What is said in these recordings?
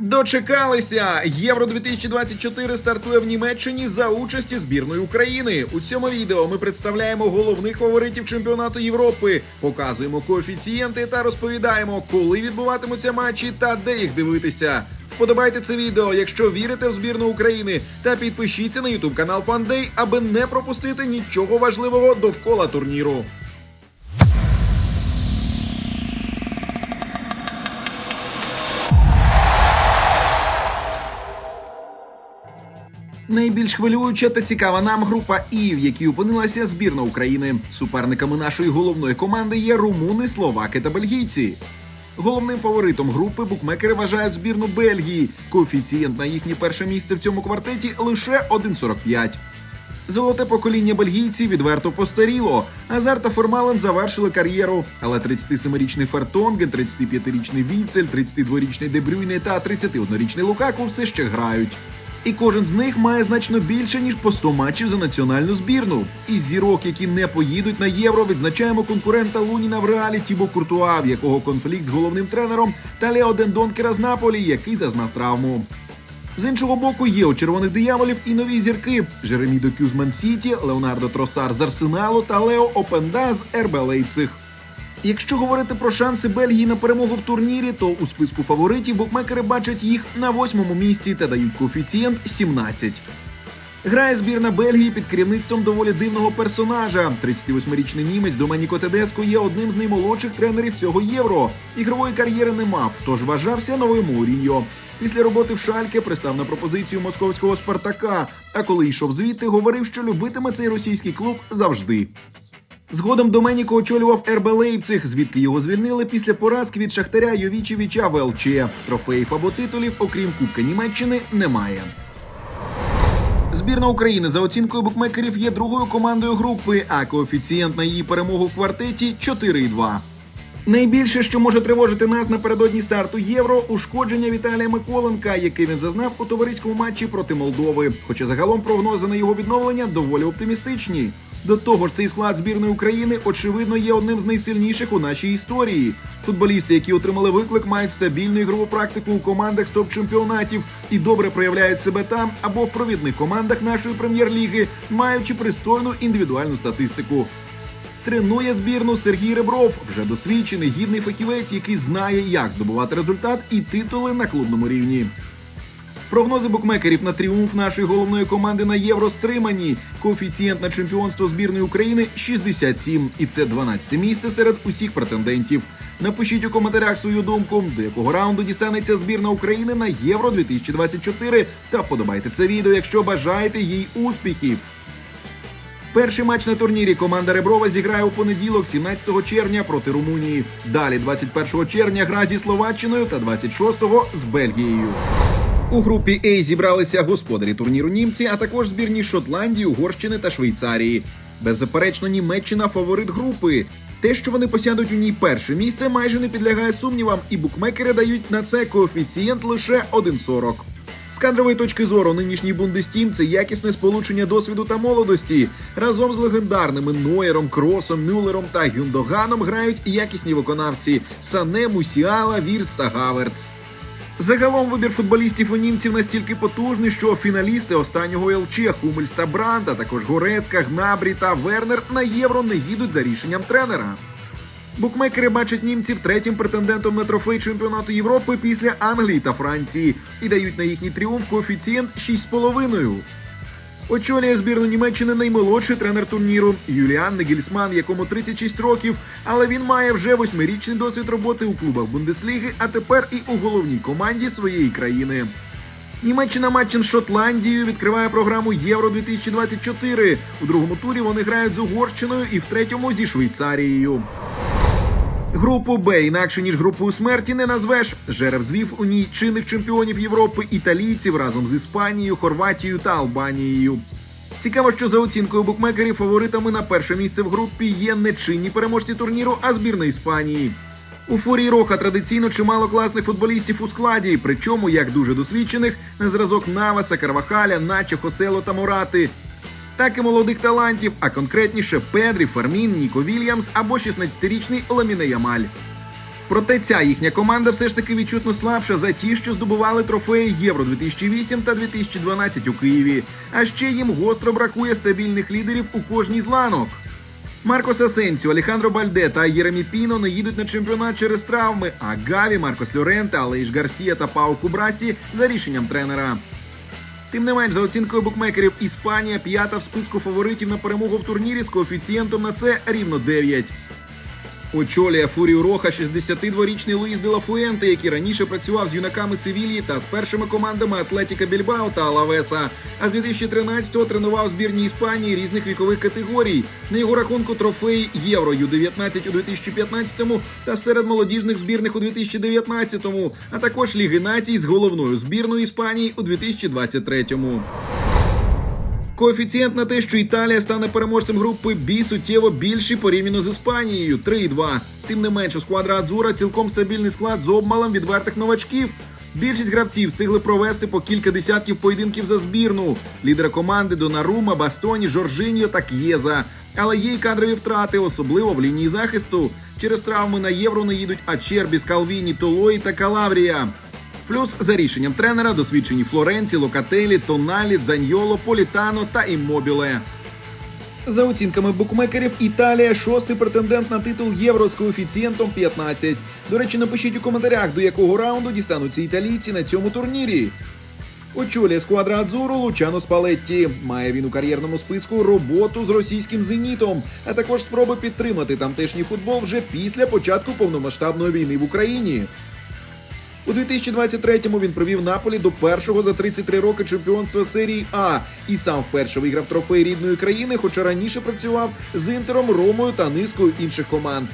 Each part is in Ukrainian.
Дочекалися! Євро 2024 стартує в Німеччині за участі збірної України. У цьому відео ми представляємо головних фаворитів чемпіонату Європи, показуємо коефіцієнти та розповідаємо, коли відбуватимуться матчі та де їх дивитися. Вподобайте це відео, якщо вірите в збірну України, та підпишіться на YouTube канал Фандей, аби не пропустити нічого важливого довкола турніру. Найбільш хвилююча та цікава нам група І, в якій опинилася збірна України. Суперниками нашої головної команди є румуни, словаки та бельгійці. Головним фаворитом групи букмекери вважають збірну Бельгії. Коефіцієнт на їхнє перше місце в цьому квартеті лише 1,45. Золоте покоління бельгійців відверто постаріло. Азар та Формален завершили кар'єру. Але 37-річний Фертонген, 35-річний Віцель, 32-річний Дебрюйне та 31-річний Лукаку все ще грають. І кожен з них має значно більше ніж по 100 матчів за національну збірну. Із зірок, які не поїдуть на євро, відзначаємо конкурента Луніна в реалі Тібо Куртуа, в якого конфлікт з головним тренером, та Лео Дендонкера з Наполі, який зазнав травму. З іншого боку, є у червоних дияволів і нові зірки: Жеремі Докю Ман Сіті, Леонардо Тросар з Арсеналу та Лео Опенда з РБ Лейпциг. Якщо говорити про шанси Бельгії на перемогу в турнірі, то у списку фаворитів букмекери бачать їх на восьмому місці та дають коефіцієнт 17. Грає збірна Бельгії під керівництвом доволі дивного персонажа. 38-річний німець Доменіко Тедеско є одним з наймолодших тренерів цього євро. Ігрової кар'єри не мав, тож вважався новим Муріньо. Після роботи в Шальке пристав на пропозицію московського Спартака. А коли йшов звідти, говорив, що любитиме цей російський клуб завжди. Згодом Доменіко очолював РБ Лейпциг, звідки його звільнили після поразки від Шахтаря Йовічевича в ЛЧ. Трофеїв або титулів, окрім Кубка Німеччини, немає. Збірна України за оцінкою букмекерів є другою командою групи, а коефіцієнт на її перемогу в квартеті 4,2. Найбільше, що може тривожити нас напередодні старту євро, ушкодження Віталія Миколенка, який він зазнав у товариському матчі проти Молдови. Хоча загалом прогнози на його відновлення доволі оптимістичні. До того ж, цей склад збірної України очевидно є одним з найсильніших у нашій історії. Футболісти, які отримали виклик, мають стабільну ігрову практику у командах з топ-чемпіонатів і добре проявляють себе там або в провідних командах нашої прем'єр-ліги, маючи пристойну індивідуальну статистику. Тренує збірну Сергій Ребров, вже досвідчений гідний фахівець, який знає, як здобувати результат і титули на клубному рівні. Прогнози букмекерів на тріумф нашої головної команди на євро стримані. Коефіцієнт на чемпіонство збірної України 67, і це 12 місце серед усіх претендентів. Напишіть у коментарях свою думку, до якого раунду дістанеться збірна України на євро 2024 та вподобайте це відео, якщо бажаєте їй успіхів. Перший матч на турнірі команда Реброва зіграє у понеділок, 17 червня проти Румунії. Далі, 21 червня, гра зі Словаччиною та 26-го з Бельгією. У групі А зібралися господарі турніру німці, а також збірні Шотландії, Угорщини та Швейцарії. Беззаперечно, Німеччина фаворит групи. Те, що вони посядуть у ній перше місце, майже не підлягає сумнівам, і букмекери дають на це коефіцієнт лише 1,40. З кадрової точки зору нинішній Бундестім це якісне сполучення досвіду та молодості. Разом з легендарними Ноєром, Кросом, Мюллером та Гюндоганом грають і якісні виконавці Сане, Мусіала, Вірц та Гаверц. Загалом вибір футболістів у німців настільки потужний, що фіналісти останнього ЛЧ Хумельс та Бранд, а також Горецька, Гнабрі та Вернер на євро не їдуть за рішенням тренера. Букмекери бачать німців третім претендентом на трофей чемпіонату Європи після Англії та Франції і дають на їхній тріумф коефіцієнт 6,5. Очолює збірну Німеччини наймолодший тренер турніру Юліан Негельсман, якому 36 років, але він має вже восьмирічний досвід роботи у клубах Бундесліги, а тепер і у головній команді своєї країни. Німеччина матчем з Шотландією відкриває програму Євро 2024 У другому турі вони грають з Угорщиною і в третьому зі Швейцарією. Групу Б інакше ніж групою смерті не назвеш. Жереб звів у ній чинних чемпіонів Європи італійців разом з Іспанією, Хорватією та Албанією. Цікаво, що за оцінкою букмекерів фаворитами на перше місце в групі є не чинні переможці турніру, а збірна Іспанії. У фурії Роха традиційно чимало класних футболістів у складі, причому як дуже досвідчених на зразок Наваса, Карвахаля, Начо, Хосело та Морати. Так і молодих талантів, а конкретніше Педрі, Фермін, Ніко Вільямс або 16-річний Ламіне Ямаль. Проте ця їхня команда все ж таки відчутно слабша за ті, що здобували трофеї Євро 2008 та 2012 у Києві. А ще їм гостро бракує стабільних лідерів у кожній з ланок. Маркос Асенсіо, Алехандро Бальде та Єремі Піно не їдуть на чемпіонат через травми. А Гаві, Маркос Льоренте, Алейш Гарсія та Пау Кубрасі за рішенням тренера. Тим не менш, за оцінкою букмекерів, Іспанія п'ята в списку фаворитів на перемогу в турнірі з коефіцієнтом на це рівно 9. Очолює Фурію Роха 62-річний Луїс де Ла який раніше працював з юнаками Севільї та з першими командами Атлетіка Більбао та Алавеса. А з 2013-го тренував збірні Іспанії різних вікових категорій. На його рахунку трофеї Євро Ю-19 у 2015-му та серед молодіжних збірних у 2019-му, а також Ліги націй з головною збірною Іспанії у 2023-му. Коефіцієнт на те, що Італія стане переможцем групи Бі суттєво більший порівняно з Іспанією 3,2. Тим не менше, сквадра Адзура цілком стабільний склад з обмалом відвертих новачків. Більшість гравців встигли провести по кілька десятків поєдинків за збірну. Лідери команди Донарума, Бастоні, Жоржиньо та К'єза. Але є й кадрові втрати, особливо в лінії захисту. Через травми на євро не їдуть Ачербі, Скалвіні, Толої та Калаврія. Плюс за рішенням тренера досвідчені Флоренці, Локателі, Тоналі, Дзаньйоло, Політано та Іммобіле. За оцінками букмекерів, Італія шостий претендент на титул євро з коефіцієнтом 15. До речі, напишіть у коментарях, до якого раунду дістануться італійці на цьому турнірі. Очолює сквадра Адзуру Лучано Спалетті. Має він у кар'єрному списку роботу з російським зенітом, а також спроби підтримати тамтешній футбол вже після початку повномасштабної війни в Україні. У 2023-му він провів Наполі до першого за 33 роки чемпіонства серії А і сам вперше виграв трофей рідної країни, хоча раніше працював з Інтером, Ромою та низкою інших команд.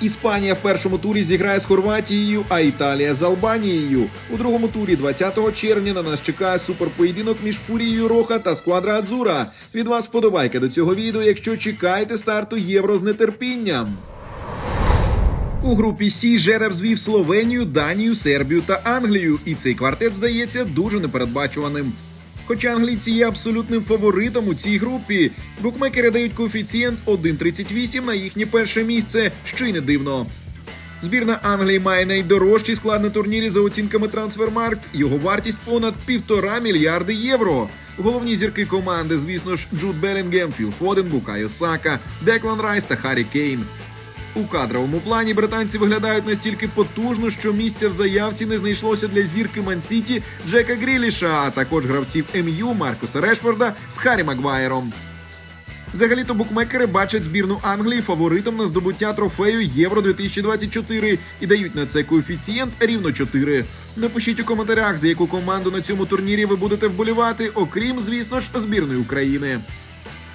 Іспанія в першому турі зіграє з Хорватією, а Італія з Албанією. У другому турі 20 червня на нас чекає суперпоєдинок між Фурією Роха та Сквадра Адзура. Від вас вподобайка до цього відео, якщо чекаєте старту євро з нетерпінням. У групі Сі жереб звів Словенію, Данію, Сербію та Англію, і цей квартет здається дуже непередбачуваним. Хоча англійці є абсолютним фаворитом у цій групі, букмекери дають коефіцієнт 1,38 на їхнє перше місце, що й не дивно. Збірна Англії має найдорожчий склад на турнірі за оцінками Трансфермаркт. Його вартість понад півтора мільярди євро. Головні зірки команди, звісно ж, Джуд Белінгем, Філ Фоден, Букайо Сака, Деклан Райс та Харрі Кейн. У кадровому плані британці виглядають настільки потужно, що місця в заявці не знайшлося для зірки Мансіті Джека Гріліша, а також гравців МЮ Маркуса Решфорда з Харрі Магуайром. Взагалі-то букмекери бачать збірну Англії фаворитом на здобуття трофею Євро 2024 і дають на це коефіцієнт рівно 4. Напишіть у коментарях, за яку команду на цьому турнірі ви будете вболівати, окрім, звісно ж, збірної України.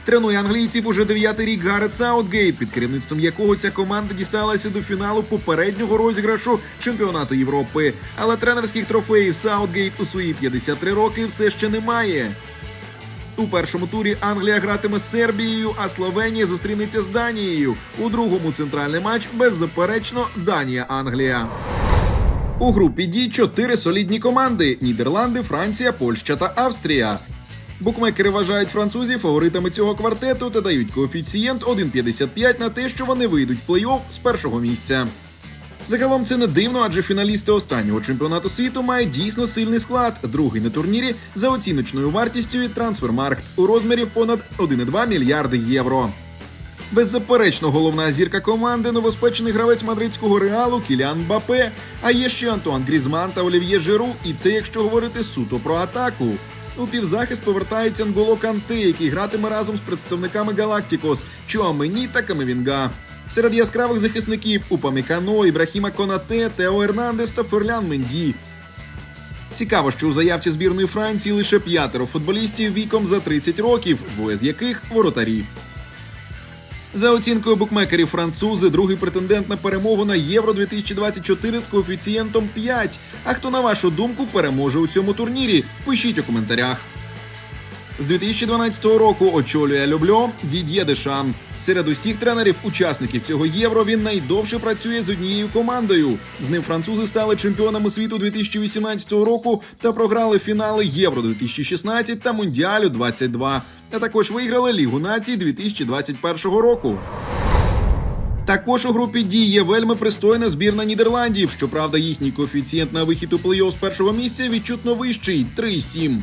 Тренує англійців уже дев'ятий рік Гарет Саутгейт, під керівництвом якого ця команда дісталася до фіналу попереднього розіграшу чемпіонату Європи. Але тренерських трофеїв Саутгейт у свої 53 роки все ще немає. У першому турі Англія гратиме з Сербією, а Словенія зустрінеться з Данією. У другому центральний матч беззаперечно Данія-Англія. У групі Ді чотири солідні команди: Нідерланди, Франція, Польща та Австрія. Букмекери вважають французів фаворитами цього квартету та дають коефіцієнт 1,55 на те, що вони вийдуть в плей-офф з першого місця. Загалом це не дивно, адже фіналісти останнього чемпіонату світу мають дійсно сильний склад, другий на турнірі за оціночною вартістю від Трансфермаркт у розмірі понад 1,2 мільярди євро. Беззаперечно, головна зірка команди новоспечений гравець мадридського реалу Кілян Бапе. А є ще Антуан Грізман та Олів'є Жиру, і це якщо говорити суто про атаку. У півзахист повертається Нголо Канти, який гратиме разом з представниками Галактикос Чуамені та Камевінга. Серед яскравих захисників Упамікано, Ібрахіма Конате, Тео Ернандес та Ферлян Менді. Цікаво, що у заявці збірної Франції лише п'ятеро футболістів віком за 30 років, двоє з яких воротарі. За оцінкою букмекерів французи, другий претендент на перемогу на Євро 2024 з коефіцієнтом 5. А хто, на вашу думку, переможе у цьому турнірі? Пишіть у коментарях. З 2012 року очолює Любльо Дід'є Дешан. Серед усіх тренерів-учасників цього євро він найдовше працює з однією командою. З ним французи стали чемпіонами світу 2018 року та програли фінали Євро 2016 та Мундіалю 22, а також виграли Лігу націй 2021 року. Також у групі дій є вельми пристойна збірна Нідерландів. Щоправда, їхній коефіцієнт на вихід у плей-офф з першого місця відчутно вищий 3,7.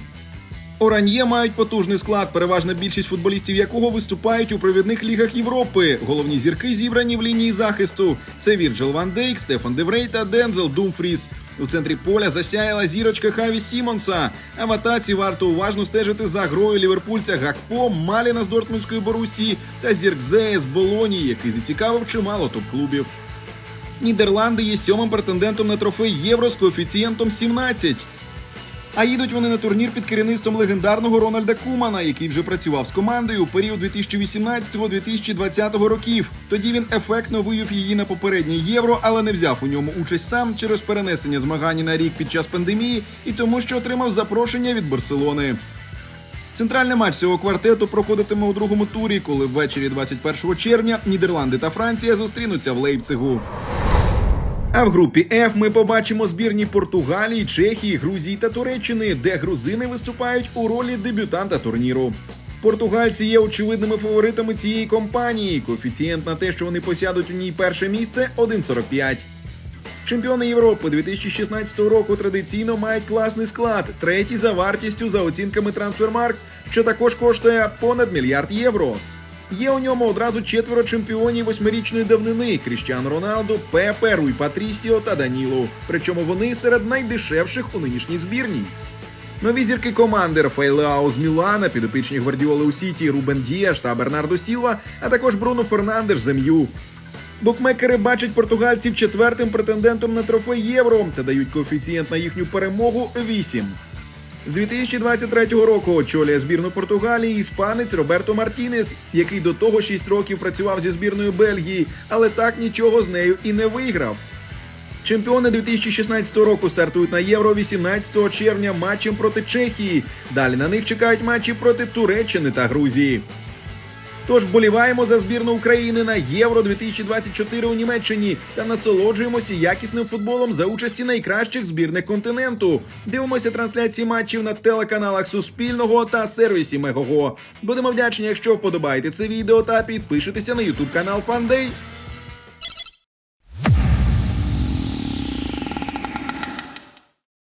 Оран'є мають потужний склад, переважна більшість футболістів якого виступають у провідних лігах Європи. Головні зірки зібрані в лінії захисту. Це Вірджил Ван Дейк, Стефан Деврей та Дензел Думфріс. У центрі поля засяяла зірочка Хаві Сімонса. А в атаці варто уважно стежити за грою ліверпульця Гакпо, Маліна з Дортмундської Борусі та Зіркзеє з Болонії, який зацікавив чимало топ-клубів. Нідерланди є сьомим претендентом на трофей Євро з коефіцієнтом 17. А їдуть вони на турнір під керівництвом легендарного Рональда Кумана, який вже працював з командою у період 2018-2020 років. Тоді він ефектно вивів її на попереднє євро, але не взяв у ньому участь сам через перенесення змагань на рік під час пандемії і тому, що отримав запрошення від Барселони. Центральний матч цього квартету проходитиме у другому турі, коли ввечері 21 червня Нідерланди та Франція зустрінуться в Лейпцигу. А в групі F ми побачимо збірні Португалії, Чехії, Грузії та Туреччини, де грузини виступають у ролі дебютанта турніру. Португальці є очевидними фаворитами цієї компанії. Коефіцієнт на те, що вони посядуть у ній перше місце 1,45. Чемпіони Європи 2016 року традиційно мають класний склад, третій за вартістю за оцінками Трансфермарк, що також коштує понад мільярд євро. Є у ньому одразу четверо чемпіонів восьмирічної давнини: Кріштіану Роналду, Пепе, Руй Патрісіо та Данілу. Причому вони серед найдешевших у нинішній збірній. Нові зірки команди Рафаель Леао з Мілана, підопічні Гвардіоли у Сіті, Рубен Діаш та Бернардо Сілва, а також Бруно Фернандеш з МЮ. Букмекери бачать португальців четвертим претендентом на трофей євро та дають коефіцієнт на їхню перемогу 8. З 2023 року очолює збірну Португалії іспанець Роберто Мартінес, який до того 6 років працював зі збірною Бельгії, але так нічого з нею і не виграв. Чемпіони 2016 року стартують на євро 18 червня матчем проти Чехії. Далі на них чекають матчі проти Туреччини та Грузії. Тож боліваємо за збірну України на Євро 2024 у Німеччині та насолоджуємося якісним футболом за участі найкращих збірних континенту. Дивимося трансляції матчів на телеканалах Суспільного та сервісі Мегого. Будемо вдячні, якщо вподобаєте це відео та підпишетеся на Ютуб канал Фандей.